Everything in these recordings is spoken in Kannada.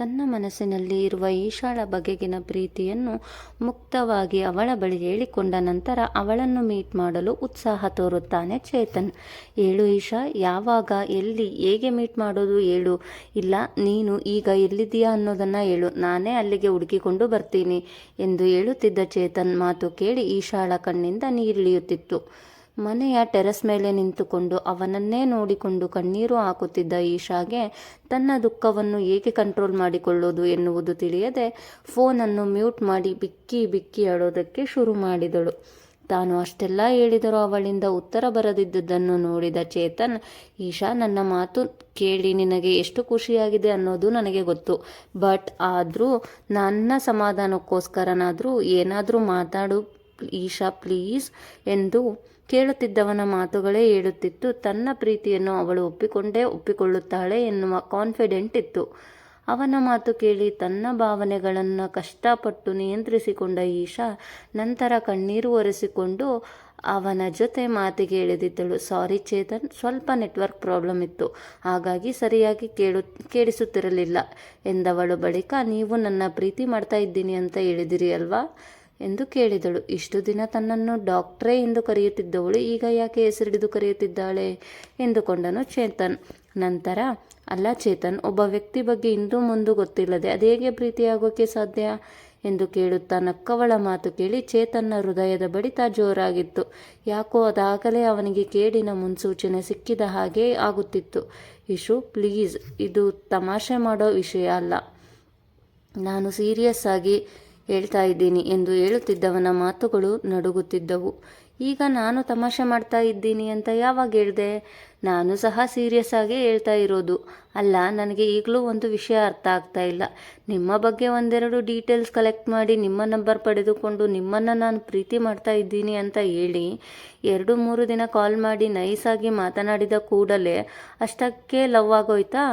ತನ್ನ ಮನಸ್ಸಿನಲ್ಲಿ ಇರುವ ಈಶಾಳ ಬಗೆಗಿನ ಪ್ರೀತಿಯನ್ನು ಮುಕ್ತವಾಗಿ ಅವಳ ಬಳಿ ಹೇಳಿಕೊಂಡ ನಂತರ ಅವಳನ್ನು ಮೀಟ್ ಮಾಡಲು ಉತ್ಸಾಹ ತೋರುತ್ತಾನೆ ಚೇತನ್. ಹೇಳು ಈಶಾ, ಯಾವಾಗ, ಎಲ್ಲಿ, ಹೇಗೆ ಮೀಟ್ ಮಾಡೋದು ಹೇಳು ಇಲ್ಲ, ನೀನು ಈಗ ಎಲ್ಲಿದ್ದೀಯಾ ಅನ್ನೋದನ್ನು ಹೇಳು. ನಾನೇ ಅಲ್ಲಿಗೆ ಹುಡುಕಿಕೊಂಡು ಬರ್ತೀನಿ ಎಂದು ಹೇಳುತ್ತಿದ್ದ ಚೇತನ್ ಮಾತು ಕೇಳಿ ಈಶಾಳ ಕಣ್ಣಿಂದ ನೀರಿಳಿಯುತ್ತಿತ್ತು. ಮನೆಯ ಟೆರಸ್ ಮೇಲೆ ನಿಂತುಕೊಂಡು ಅವನನ್ನೇ ನೋಡಿಕೊಂಡು ಕಣ್ಣೀರು ಹಾಕುತ್ತಿದ್ದ ಈಶಾಗೆ ತನ್ನ ದುಃಖವನ್ನು ಏಕೆ ಕಂಟ್ರೋಲ್ ಮಾಡಿಕೊಳ್ಳೋದು ಎನ್ನುವುದು ತಿಳಿಯದೆ ಫೋನನ್ನು ಮ್ಯೂಟ್ ಮಾಡಿ ಬಿಕ್ಕಿ ಬಿಕ್ಕಿ ಅಳೋದಕ್ಕೆ ಶುರು ಮಾಡಿದಳು. ತಾನು ಅಷ್ಟೆಲ್ಲ ಹೇಳಿದರೂ ಅವಳಿಂದ ಉತ್ತರ ಬರದಿದ್ದುದನ್ನು ನೋಡಿದ ಚೇತನ್, ಈಶಾ, ನನ್ನ ಮಾತು ಕೇಳಿ ನಿನಗೆ ಎಷ್ಟು ಖುಷಿಯಾಗಿದೆ ಅನ್ನೋದು ನನಗೆ ಗೊತ್ತು. ಬಟ್ ಆದರೂ ನನ್ನ ಸಮಾಧಾನಕ್ಕೋಸ್ಕರನಾದರೂ ಏನಾದರೂ ಮಾತಾಡು ಈಶಾ, ಪ್ಲೀಸ್, ಎಂದು ಕೇಳುತ್ತಿದ್ದವನ ಮಾತುಗಳೇ ಹೇಳುತ್ತಿತ್ತು. ತನ್ನ ಪ್ರೀತಿಯನ್ನು ಅವಳು ಒಪ್ಪಿಕೊಂಡೇ ಒಪ್ಪಿಕೊಳ್ಳುತ್ತಾಳೆ ಎನ್ನುವ ಕಾನ್ಫಿಡೆಂಟ್ ಇತ್ತು. ಅವನ ಮಾತು ಕೇಳಿ ತನ್ನ ಭಾವನೆಗಳನ್ನು ಕಷ್ಟಪಟ್ಟು ನಿಯಂತ್ರಿಸಿಕೊಂಡ ಈಶಾ ನಂತರ ಕಣ್ಣೀರು ಒರೆಸಿಕೊಂಡು ಅವನ ಜೊತೆ ಮಾತಿಗೆ ಎಳೆದಿದ್ದಳು. ಸಾರಿ ಚೇತನ್, ಸ್ವಲ್ಪ ನೆಟ್ವರ್ಕ್ ಪ್ರಾಬ್ಲಮ್ ಇತ್ತು. ಹಾಗಾಗಿ ಸರಿಯಾಗಿ ಕೇಳು, ಕೇಳಿಸುತ್ತಿರಲಿಲ್ಲ ಎಂದವಳು ಬಳಿಕ, ನೀವು ನನ್ನ ಪ್ರೀತಿ ಮಾಡ್ತಾ ಇದ್ದೀನಿ ಅಂತ ಹೇಳಿದಿರಿ ಅಲ್ವಾ? ಎಂದು ಕೇಳಿದಳು. ಇಷ್ಟು ದಿನ ತನ್ನನ್ನು ಡಾಕ್ಟ್ರೇ ಎಂದು ಕರೆಯುತ್ತಿದ್ದವಳು, ಈಗ ಯಾಕೆ ಹೆಸರಿಡಿದು ಕರೆಯುತ್ತಿದ್ದಾಳೆ? ಎಂದುಕೊಂಡನು ಚೇತನ್. ನಂತರ, ಅಲ್ಲ ಚೇತನ್, ಒಬ್ಬ ವ್ಯಕ್ತಿ ಬಗ್ಗೆ ಇಂದು ಮುಂದು ಗೊತ್ತಿಲ್ಲದೆ ಅದೇಗೆ ಪ್ರೀತಿಯಾಗೋಕ್ಕೆ ಸಾಧ್ಯ? ಎಂದು ಕೇಳುತ್ತಾ ನಕ್ಕವಳ ಮಾತು ಕೇಳಿ ಚೇತನ್ನ ಹೃದಯದ ಬಡಿತ ಜೋರಾಗಿತ್ತು. ಯಾಕೋ ಅದಾಗಲೇ ಅವನಿಗೆ ಕೇಡಿನ ಮುನ್ಸೂಚನೆ ಸಿಕ್ಕಿದ ಹಾಗೆ ಆಗುತ್ತಿತ್ತು. ಇಶು, ಪ್ಲೀಸ್, ಇದು ತಮಾಷೆ ಮಾಡೋ ವಿಷಯ ಅಲ್ಲ. ನಾನು ಸೀರಿಯಸ್ ಆಗಿ ಹೇಳ್ತಾ ಇದ್ದೀನಿ ಎಂದು ಹೇಳುತ್ತಿದ್ದವನ ಮಾತುಗಳು ನಡುಗುತ್ತಿದ್ದವು. ಈಗ ನಾನು ತಮಾಷೆ ಮಾಡ್ತಾ ಇದ್ದೀನಿ ಅಂತ ಯಾವಾಗ ಹೇಳಿದೆ? ನಾನು ಸಹ ಸೀರಿಯಸ್ ಆಗಿ ಹೇಳ್ತಾ ಇರೋದು. ಅಲ್ಲ, ನನಗೆ ಈಗಲೂ ಒಂದು ವಿಷಯ ಅರ್ಥ ಆಗ್ತಾ ಇಲ್ಲ. ನಿಮ್ಮ ಬಗ್ಗೆ ಒಂದೆರಡು ಡೀಟೇಲ್ಸ್ ಕಲೆಕ್ಟ್ ಮಾಡಿ ನಿಮ್ಮ ನಂಬರ್ ಪಡೆದುಕೊಂಡು ನಿಮ್ಮನ್ನು ನಾನು ಪ್ರೀತಿ ಮಾಡ್ತಾ ಇದ್ದೀನಿ ಅಂತ ಹೇಳಿ ಎರಡು ಮೂರು ದಿನ ಕಾಲ್ ಮಾಡಿ ನೈಸಾಗಿ ಮಾತನಾಡಿದ ಕೂಡಲೇ ಅಷ್ಟಕ್ಕೆ ಲವ್ ಆಗೋಯ್ತಾ?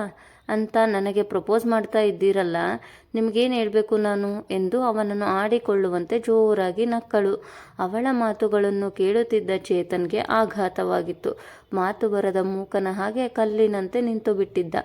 ಅಂತ ನನಗೆ ಪ್ರಪೋಸ್ ಮಾಡ್ತಾ ಇದ್ದೀರಲ್ಲ, ನಿಮಗೇನು ಹೇಳಬೇಕು ನಾನು? ಎಂದು ಅವನನ್ನು ಆಡಿಕೊಳ್ಳುವಂತೆ ಜೋರಾಗಿ ನಕ್ಕಳು. ಅವಳ ಮಾತುಗಳನ್ನು ಕೇಳುತ್ತಿದ್ದ ಚೇತನ್ಗೆ ಆಘಾತವಾಗಿತ್ತು. ಮಾತು ಬರದ ಮೂಕನ ಹಾಗೆ ಕಲ್ಲಿನಂತೆ ನಿಂತು ಬಿಟ್ಟಿದ್ದ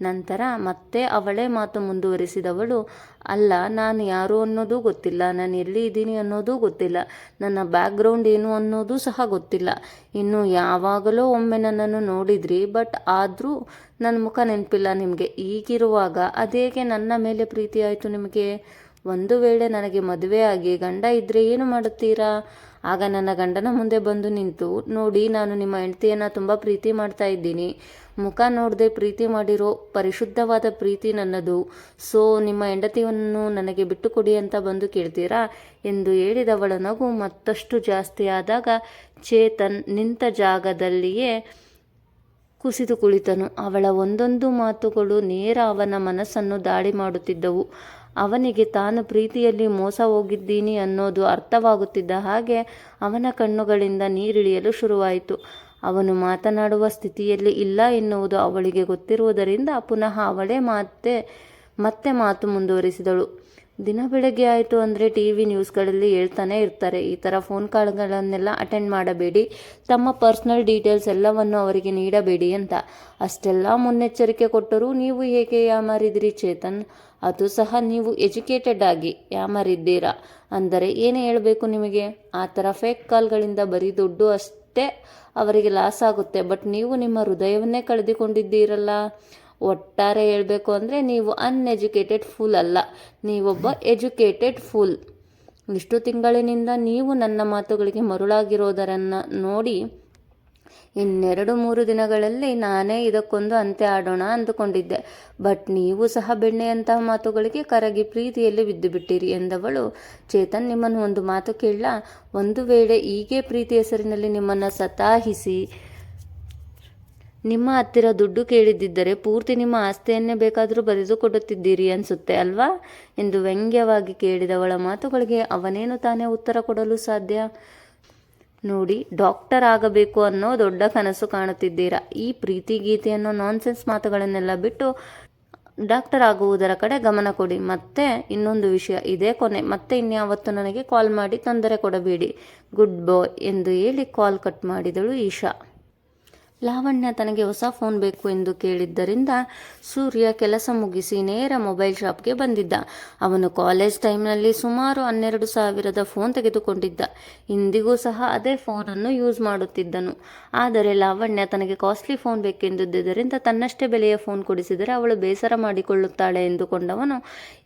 ನಂತರ ಮತ್ತೆ ಅವಳೇ ಮಾತು ಮುಂದುವರಿಸಿದವಳು, ಅಲ್ಲ, ನಾನು ಯಾರು ಅನ್ನೋದು ಗೊತ್ತಿಲ್ಲ, ನಾನು ಎಲ್ಲಿ ಇದ್ದೀನಿ ಅನ್ನೋದು ಗೊತ್ತಿಲ್ಲ, ನನ್ನ ಬ್ಯಾಕ್ಗ್ರೌಂಡ್ ಏನು ಅನ್ನೋದು ಸಹ ಗೊತ್ತಿಲ್ಲ. ಇನ್ನು ಯಾವಾಗಲೂ ಒಮ್ಮೆ ನನ್ನನ್ನು ನೋಡಿದ್ರಿ ಬಟ್ ಆದರೂ ನನ್ನ ಮುಖ ನೆನಪಿಲ್ಲ ನಿಮಗೆ. ಈಗಿರುವಾಗ ಅದೇಗೆ ನನ್ನ ಮೇಲೆ ಪ್ರೀತಿ ಆಯಿತು ನಿಮಗೆ? ಒಂದು ವೇಳೆ ನನಗೆ ಮದುವೆ ಆಗಿ ಗಂಡ ಇದ್ದರೆ ಏನು ಮಾಡುತ್ತೀರಾ? ಆಗ ನನ್ನ ಗಂಡನ ಮುಂದೆ ಬಂದು ನಿಂತು, ನೋಡಿ ನಾನು ನಿಮ್ಮ ಹೆಂಡತಿಯನ್ನು ತುಂಬ ಪ್ರೀತಿ ಮಾಡ್ತಾ ಇದ್ದೀನಿ. ಮುಖ ನೋಡದೆ ಪ್ರೀತಿ ಮಾಡಿರೋ ಪರಿಶುದ್ಧವಾದ ಪ್ರೀತಿ ನನ್ನದು. ಸೊ, ನಿಮ್ಮ ಹೆಂಡತಿಯನ್ನು ನನಗೆ ಬಿಟ್ಟುಕೊಡಿ ಅಂತ ಬಂದು ಕೇಳ್ತೀರಾ? ಎಂದು ಹೇಳಿದವಳ ನಗು ಮತ್ತಷ್ಟು ಜಾಸ್ತಿ ಆದಾಗ ಚೇತನ್ ನಿಂತ ಜಾಗದಲ್ಲಿಯೇ ಕುಸಿದು ಕುಳಿತನು. ಅವಳ ಒಂದೊಂದು ಮಾತುಗಳು ನೇರ ಅವನ ಮನಸ್ಸನ್ನು ದಾಳಿ ಮಾಡುತ್ತಿದ್ದವು. ಅವನಿಗೆ ತಾನು ಪ್ರೀತಿಯಲ್ಲಿ ಮೋಸ ಹೋಗಿದ್ದೀನಿ ಅನ್ನೋದು ಅರ್ಥವಾಗುತ್ತಿದ್ದ ಹಾಗೆ ಅವನ ಕಣ್ಣುಗಳಿಂದ ನೀರಿಳಿಯಲು ಶುರುವಾಯಿತು. ಅವನು ಮಾತನಾಡುವ ಸ್ಥಿತಿಯಲ್ಲಿ ಇಲ್ಲ ಎನ್ನುವುದು ಅವಳಿಗೆ ಗೊತ್ತಿರುವುದರಿಂದ ಪುನಃ ಅವಳೇ ಮತ್ತೆ ಮತ್ತೆ ಮಾತು ಮುಂದುವರಿಸಿದಳು. ದಿನ ಬೆಳಗ್ಗೆ ಆಯಿತು ಅಂದರೆ ಟಿ ವಿ ನ್ಯೂಸ್ಗಳಲ್ಲಿ ಹೇಳ್ತಾನೆ ಇರ್ತಾರೆ. ಈ ಥರ ಫೋನ್ ಕಾಲ್ಗಳನ್ನೆಲ್ಲ ಅಟೆಂಡ್ ಮಾಡಬೇಡಿ. ತಮ್ಮ ಪರ್ಸ್ನಲ್ ಡೀಟೇಲ್ಸ್ ಎಲ್ಲವನ್ನು ಅವರಿಗೆ ನೀಡಬೇಡಿ ಅಂತ. ಅಷ್ಟೆಲ್ಲ ಮುನ್ನೆಚ್ಚರಿಕೆ ಕೊಟ್ಟರೂ ನೀವು ಹೇಗೆ ಯಾಮಾರಿದಿರಿ ಚೇತನ್? ಅದು ಸಹ ನೀವು ಎಜುಕೇಟೆಡ್ ಆಗಿ ಯಾಮರಿದ್ದೀರಾ? ಅಂದರೆ ಏನು ಹೇಳಬೇಕು ನಿಮಗೆ? ಆ ಥರ ಫೇಕ್ ಕಾಲ್ಗಳಿಂದ ಬರೀ ದುಡ್ಡು ಅಷ್ಟೇ ಅವರಿಗೆ ಲಾಸ್ ಆಗುತ್ತೆ. ಬಟ್ ನೀವು ನಿಮ್ಮ ಹೃದಯವನ್ನೇ ಕಳೆದುಕೊಂಡಿದ್ದೀರಲ್ಲ. ಒಟ್ಟಾರೆ ಹೇಳಬೇಕು ಅಂದರೆ ನೀವು ಅನ್ಎಜುಕೇಟೆಡ್ ಫುಲ್ ಅಲ್ಲ. ನೀವೊಬ್ಬ ಎಜುಕೇಟೆಡ್ ಫುಲ್ ಇಷ್ಟು ತಿಂಗಳಿನಿಂದ ನೀವು ನನ್ನ ಮಾತುಗಳಿಗೆ ಮರುಳಾಗಿರೋದರನ್ನು ನೋಡಿ ಇನ್ನೆರಡು ಮೂರು ದಿನಗಳಲ್ಲಿ ನಾನೇ ಇದಕ್ಕೊಂದು ಅಂತ್ಯ ಆಡೋಣ ಅಂದುಕೊಂಡಿದ್ದೆ. ಬಟ್ ನೀವು ಸಹ ಬೆಣ್ಣೆಯಂತಹ ಮಾತುಗಳಿಗೆ ಕರಗಿ ಪ್ರೀತಿಯಲ್ಲಿ ಬಿದ್ದು ಬಿಟ್ಟಿರಿ ಎಂದವಳು. ಚೇತನ್ ನಿಮ್ಮನ್ನು ಒಂದು ಮಾತು ಕೇಳ ಒಂದು ವೇಳೆ ಹೀಗೆ ಪ್ರೀತಿ ಹೆಸರಿನಲ್ಲಿ ನಿಮ್ಮನ್ನು ಸತಾಹಿಸಿ ನಿಮ್ಮ ಹತ್ತಿರ ದುಡ್ಡು ಕೇಳಿದ್ದಿದ್ದರೆ ಪೂರ್ತಿ ನಿಮ್ಮ ಆಸ್ತಿಯನ್ನೇ ಬೇಕಾದರೂ ಬರೆದು ಕೊಡುತ್ತಿದ್ದೀರಿ ಅನಿಸುತ್ತೆ ಅಲ್ವಾ? ಎಂದು ವ್ಯಂಗ್ಯವಾಗಿ ಕೇಳಿದವಳ ಮಾತುಗಳಿಗೆ ಅವನೇನು ತಾನೇ ಉತ್ತರ ಕೊಡಲು ಸಾಧ್ಯ? ನೋಡಿ, ಡಾಕ್ಟರ್ ಆಗಬೇಕು ಅನ್ನೋ ದೊಡ್ಡ ಕನಸು ಕಾಣುತ್ತಿದ್ದೀರಾ? ಈ ಪ್ರೀತಿ ಗೀತೆ ನಾನ್ಸೆನ್ಸ್ ಮಾತುಗಳನ್ನೆಲ್ಲ ಬಿಟ್ಟು ಡಾಕ್ಟರ್ ಆಗುವುದರ ಕಡೆ ಗಮನ ಕೊಡಿ. ಮತ್ತೆ ಇನ್ನೊಂದು ವಿಷಯ, ಇದೇ ಕೊನೆ. ಮತ್ತೆ ಇನ್ಯಾವತ್ತು ನನಗೆ ಕಾಲ್ ಮಾಡಿ ತೊಂದರೆ ಕೊಡಬೇಡಿ. ಗುಡ್ ಬಾಯ್ ಎಂದು ಹೇಳಿ ಕಾಲ್ ಕಟ್ ಮಾಡಿದಳು ಈಶಾ. ಲಾವಣ್ಯ ತನಗೆ ಹೊಸ ಫೋನ್ ಬೇಕು ಎಂದು ಕೇಳಿದ್ದರಿಂದ ಸೂರ್ಯ ಕೆಲಸ ಮುಗಿಸಿ ನೇರ ಮೊಬೈಲ್ ಶಾಪ್ಗೆ ಬಂದಿದ್ದ. ಅವನು ಕಾಲೇಜ್ ಟೈಮ್ನಲ್ಲಿ ಸುಮಾರು ಹನ್ನೆರಡು ಸಾವಿರದ ಫೋನ್ ತೆಗೆದುಕೊಂಡಿದ್ದ. ಇಂದಿಗೂ ಸಹ ಅದೇ ಫೋನನ್ನು ಯೂಸ್ ಮಾಡುತ್ತಿದ್ದನು. ಆದರೆ ಲಾವಣ್ಯ ತನಗೆ ಕಾಸ್ಟ್ಲಿ ಫೋನ್ ಬೇಕೆಂದಿದ್ದರಿಂದ ತನ್ನಷ್ಟೇ ಬೆಲೆಯ ಫೋನ್ ಕೊಡಿಸಿದರೆ ಅವಳು ಬೇಸರ ಮಾಡಿಕೊಳ್ಳುತ್ತಾಳೆ ಎಂದುಕೊಂಡವನು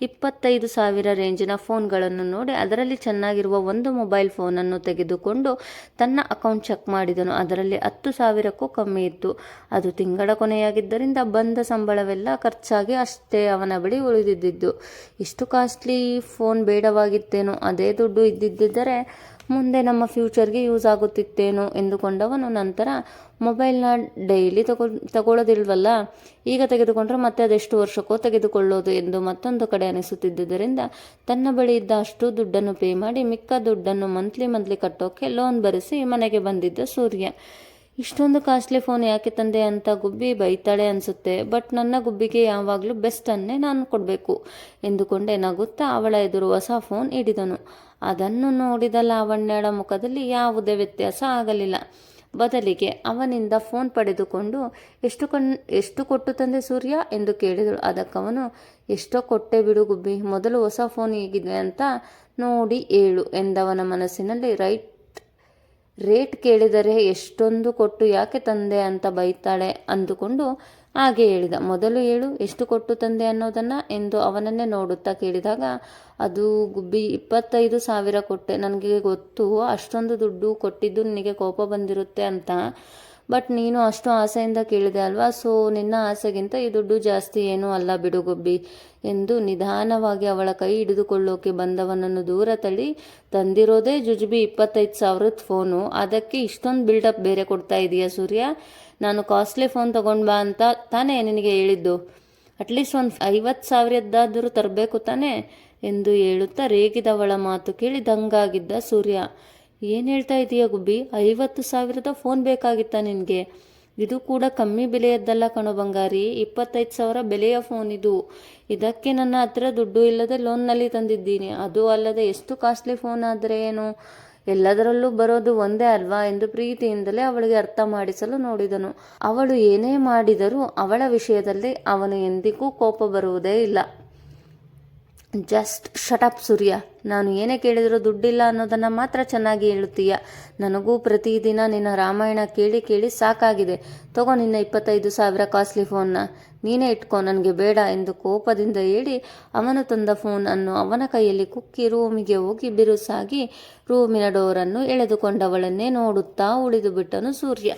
ಇಪ್ಪತ್ತೈದು ಸಾವಿರ ರೇಂಜಿನ ಫೋನ್ಗಳನ್ನು ನೋಡಿ ಅದರಲ್ಲಿ ಚೆನ್ನಾಗಿರುವ ಒಂದು ಮೊಬೈಲ್ ಫೋನನ್ನು ತೆಗೆದುಕೊಂಡು ತನ್ನ ಅಕೌಂಟ್ ಚೆಕ್ ಮಾಡಿದನು. ಅದರಲ್ಲಿ ಹತ್ತು ಸಾವಿರಕ್ಕೂ ಕಮ್ಮಿ ಇತ್ತು ಅದು ತಿಂಗಳ ಕೊನೆಯಾಗಿದ್ದರಿಂದ ಬಂದ ಸಂಬಳವೆಲ್ಲ ಖರ್ಚಾಗಿ ಅಷ್ಟೇ ಅವನ ಬಳಿ ಉಳಿದಿದ್ದಿದ್ದು. ಇಷ್ಟು ಕಾಸ್ಟ್ಲಿ ಫೋನ್ ಬೇಡವಾಗಿತ್ತೇನೋ, ಅದೇ ದುಡ್ಡು ಇದ್ದಿದ್ದರೆ ಮುಂದೆ ನಮ್ಮ ಫ್ಯೂಚರ್ಗೆ ಯೂಸ್ ಆಗುತ್ತಿತ್ತೇನೋ ಎಂದುಕೊಂಡವನು ನಂತರ ಮೊಬೈಲ್ನ ಡೈಲಿ ತಗೊ, ತಗೊಳ್ಳೋದಿಲ್ವಲ್ಲ, ಈಗ ತೆಗೆದುಕೊಂಡ್ರೆ ಮತ್ತೆ ಅದೆಷ್ಟು ವರ್ಷಕ್ಕೋ ತೆಗೆದುಕೊಳ್ಳೋದು ಎಂದು ಮತ್ತೊಂದು ಕಡೆ ಅನಿಸುತ್ತಿದ್ದುದರಿಂದ ತನ್ನ ಬಳಿ ಇದ್ದ ಅಷ್ಟು ದುಡ್ಡನ್ನು ಪೇ ಮಾಡಿ ಮಿಕ್ಕ ದುಡ್ಡನ್ನು ಮಂತ್ಲಿ ಮಂತ್ಲಿ ಕಟ್ಟೋಕೆ ಲೋನ್ ಬರೆಸಿ ಮನೆಗೆ ಬಂದಿದ್ದ ಸೂರ್ಯ. ಇಷ್ಟೊಂದು ಕಾಸ್ಟ್ಲಿ ಫೋನ್ ಯಾಕೆ ತಂದೆ ಅಂತ ಗುಬ್ಬಿ ಬೈತಾಳೆ ಅನಿಸುತ್ತೆ, ಬಟ್ ನನ್ನ ಗುಬ್ಬಿಗೆ ಯಾವಾಗಲೂ ಬೆಸ್ಟನ್ನೇ ನಾನು ಕೊಡಬೇಕು ಎಂದುಕೊಂಡೆ ನಗುತ್ತಾ ಅವಳ ಎದುರು ಹೊಸ ಫೋನ್ ಹಿಡಿದನು. ಅದನ್ನು ನೋಡಿದ ಲಾವಣ್ಯಳ ಮುಖದಲ್ಲಿ ಯಾವುದೇ ವ್ಯತ್ಯಾಸ ಆಗಲಿಲ್ಲ. ಬದಲಿಗೆ ಅವನಿಂದ ಫೋನ್ ಪಡೆದುಕೊಂಡು, ಎಷ್ಟು ಕಣ್, ಎಷ್ಟು ಕೊಟ್ಟು ತಂದೆ ಸೂರ್ಯ? ಎಂದು ಕೇಳಿದಳು. ಅದಕ್ಕವನು ಎಷ್ಟೋ ಕೊಟ್ಟೆ ಬಿಡು ಗುಬ್ಬಿ, ಮೊದಲು ಹೊಸ ಫೋನ್ ಹೇಗಿದೆ ಅಂತ ನೋಡಿ ಏಳು ಎಂದವನ ಮನಸ್ಸಿನಲ್ಲಿ ರೈಟ್ ರೇಟ್ ಕೇಳಿದರೆ ಎಷ್ಟೊಂದು ಕೊಟ್ಟು ಯಾಕೆ ತಂದೆ ಅಂತ ಬೈತಾಳೆ ಅಂದುಕೊಂಡು ಹಾಗೆ ಹೇಳಿದ. ಮೊದಲು ಹೇಳು, ಎಷ್ಟು ಕೊಟ್ಟು ತಂದೆ ಅನ್ನೋದನ್ನು ಎಂದು ಅವನನ್ನೇ ನೋಡುತ್ತಾ ಕೇಳಿದಾಗ, ಅದು ಗುಬ್ಬಿ ಇಪ್ಪತ್ತೈದು ಸಾವಿರ ಕೊಟ್ಟೆ. ನನಗೆ ಗೊತ್ತು, ಅಷ್ಟೊಂದು ದುಡ್ಡು ಕೊಟ್ಟಿದ್ದು ನಿನಗೆ ಕೋಪ ಬಂದಿರುತ್ತೆ ಅಂತ. ಬಟ್ ನೀನು ಅಷ್ಟು ಆಸೆಯಿಂದ ಕೇಳಿದೆ ಅಲ್ವಾ? ಸೊ ನಿನ್ನ ಆಸೆಗಿಂತ ಈ ದುಡ್ಡು ಜಾಸ್ತಿ ಏನೂ ಅಲ್ಲ ಬಿಡುಗೊಬ್ಬಿ ಎಂದು ನಿಧಾನವಾಗಿ ಅವಳ ಕೈ ಹಿಡಿದುಕೊಳ್ಳೋಕೆ ಬಂದವನನ್ನು ದೂರ ತಳ್ಳಿ ತಂದಿರೋದೇ ಜುಜುಬಿ ಇಪ್ಪತ್ತೈದು ಸಾವಿರದ ಫೋನು. ಅದಕ್ಕೆ ಇಷ್ಟೊಂದು ಬಿಲ್ಡಪ್ ಬೇರೆ ಕೊಡ್ತಾ ಇದೆಯಾ ಸೂರ್ಯ? ನಾನು ಕಾಸ್ಟ್ಲಿ ಫೋನ್ ತಗೊಂಡು ಬಾ ಅಂತ ತಾನೇ ನಿನಗೆ ಹೇಳಿದ್ದು. ಅಟ್ಲೀಸ್ಟ್ ಒಂದು ಐವತ್ತು ಸಾವಿರದ್ದಾದರೂ ತರಬೇಕು ತಾನೇ? ಎಂದು ಹೇಳುತ್ತಾ ರೇಗಿದವಳ ಮಾತು ಕೇಳಿ ದಂಗಾಗಿದ್ದ ಸೂರ್ಯ. ಏನು ಹೇಳ್ತಾ ಇದೀಯ ಗುಬ್ಬಿ? ಐವತ್ತು ಸಾವಿರದ ಫೋನ್ ಬೇಕಾಗಿತ್ತಾ ನಿನಗೆ? ಇದು ಕೂಡ ಕಮ್ಮಿ ಬೆಲೆಯದ್ದಲ್ಲ ಕಣೋ ಬಂಗಾರಿ. ಇಪ್ಪತ್ತೈದು ಸಾವಿರ ಬೆಲೆಯ ಫೋನ್ ಇದು. ಇದಕ್ಕೆ ನನ್ನ ಹತ್ರ ದುಡ್ಡು ಇಲ್ಲದೆ ಲೋನ್ನಲ್ಲಿ ತಂದಿದ್ದೀನಿ. ಅದು ಅಲ್ಲದೆ ಎಷ್ಟು ಕಾಸ್ಟ್ಲಿ ಫೋನ್ ಆದರೆ ಏನು? ಎಲ್ಲದರಲ್ಲೂ ಬರೋದು ಒಂದೇ ಅಲ್ವಾ ಎಂದು ಪ್ರೀತಿಯಿಂದಲೇ ಅವಳಿಗೆ ಅರ್ಥ ಮಾಡಿಸಲು ನೋಡಿದನು. ಅವಳು ಏನೇ ಮಾಡಿದರೂ ಅವಳ ವಿಷಯದಲ್ಲಿ ಅವನು ಎಂದಿಗೂ ಕೋಪ ಬರುವುದೇ ಇಲ್ಲ. Just shut up Surya. ನಾನು ಏನೇ ಕೇಳಿದರೂ ದುಡ್ಡಿಲ್ಲ ಅನ್ನೋದನ್ನು ಮಾತ್ರ ಚೆನ್ನಾಗಿ ಹೇಳುತ್ತೀಯ. ನನಗೂ ಪ್ರತಿದಿನ ನಿನ್ನ ರಾಮಾಯಣ ಕೇಳಿ ಕೇಳಿ ಸಾಕಾಗಿದೆ. ತಗೋ ನಿನ್ನ ಇಪ್ಪತ್ತೈದು ಸಾವಿರ ಕಾಸ್ಟ್ಲಿ ಫೋನ್ನ ನೀನೇ ಇಟ್ಕೋ, ನನಗೆ ಬೇಡ ಎಂದು ಕೋಪದಿಂದ ಹೇಳಿ ಅವನು ತಂದ ಫೋನ್ ಅನ್ನು ಅವನ ಕೈಯಲ್ಲಿ ಕುಕ್ಕಿ ರೂಮಿಗೆ ಹೋಗಿ ಬಿರುಸಾಗಿ ರೂಮಿನ ಡೋರನ್ನು ಎಳೆದುಕೊಂಡವಳನ್ನೇ ನೋಡುತ್ತಾ ಉಳಿದು ಬಿಟ್ಟನು ಸೂರ್ಯ.